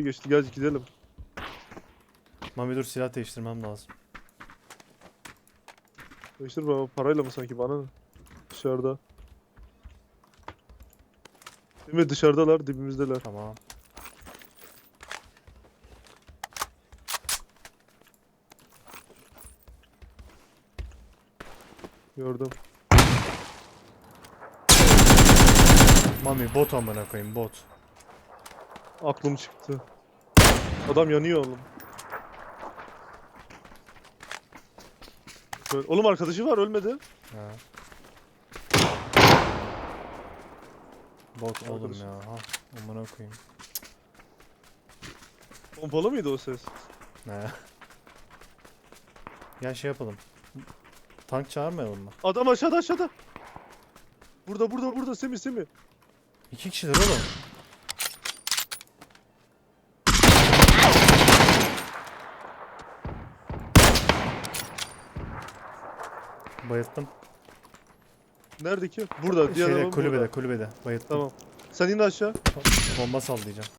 geçti gel gidelim. Mami dur silah değiştirmem lazım. Değiştir baba parayla mı sanki bana ne? Dışarıda. Değil mi dışarıdalar dibimizdeler. Tamam. Gördüm. Mami bot amına koyayım bot. Aklım çıktı. Adam yanıyor oğlum. Böyle- Oğlum arkadaşı var ölmedi. Ha. Bot oğlum Arkadaşım. ya. Ha, amına koyayım. Pompalı mıydı o ses? Ne? Gel şey yapalım. Tank çağırmayalım mı? Adam aşağıda aşağıda. Burada burada burada Semih Semih. İki kişiler oğlum. Bayılttım. Nerede ki? Burada. Diğer Şeyde adam kulübede burada. kulübede. Bayılttım. Tamam. Sen in aşağı. Bomba sallayacağım.